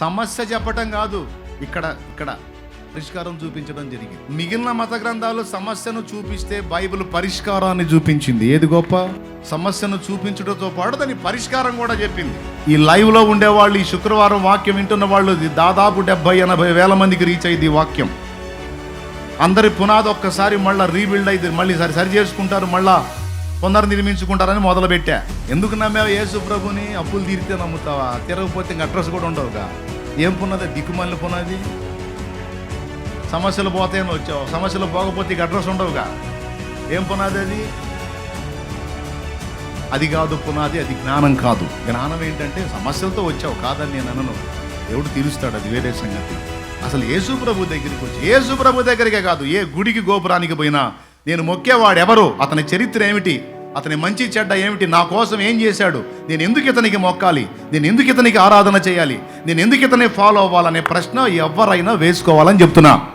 సమస్య చెప్పటం కాదు ఇక్కడ ఇక్కడ పరిష్కారం చూపించడం జరిగింది. మిగిలిన మత గ్రంథాలు సమస్యను చూపిస్తే బైబిల్ పరిష్కారాన్ని చూపించింది. ఏది గొప్ప? సమస్యను చూపించడంతో పాటు దాని పరిష్కారం కూడా చెప్పింది. ఈ లైవ్లో ఉండేవాళ్ళు ఈ శుక్రవారం వాక్యం వింటున్న వాళ్ళు ఇది దాదాపు డెబ్బై ఎనభై వేల మందికి రీచ్ అయింది వాక్యం. అందరి పునాది ఒక్కసారి మళ్ళీ రీబిల్డ్ అయితే మళ్ళీ సరి సరి చేసుకుంటారు మళ్ళీ కొందరు నిర్మించుకుంటారని మొదలుపెట్టా. ఎందుకు నమ్మావు యేసు ప్రభుని? అప్పులు తీరితే నమ్ముతావా? తిరగకపోతే ఇంక అడ్రస్ కూడా ఉండవుగా. ఏం పున్నది? దిక్కుమల్లి పునాది సమస్యలు పోతాయని వచ్చావు. సమస్యలు పోకపోతే ఇక అడ్రస్ ఉండవుగా. ఏం పునాది అది? అది కాదు పునాది అది జ్ఞానం కాదు. జ్ఞానం ఏంటంటే సమస్యలతో వచ్చావు కాదని నేను అనను. దేవుడు తీరుస్తాడు అది వేరే సంగతి. అసలు యేసు ప్రభు దగ్గరికి వచ్చి యేసు ప్రభు దగ్గరికే కాదు ఏ గుడికి గోపురానికి పోయినా నేను మొక్కేవాడు ఎవరు? అతని చరిత్ర ఏమిటి? అతని మంచి చెడ్డ ఏమిటి? నా కోసం ఏం చేశాడు? నేను ఎందుకు ఇతనికి మొక్కాలి? నేను ఎందుకు ఇతనికి ఆరాధన చేయాలి? నేను ఎందుకు ఇతని ఫాలో అవ్వాలనే ప్రశ్న ఎవరైనా వేసుకోవాలని చెప్తున్నా.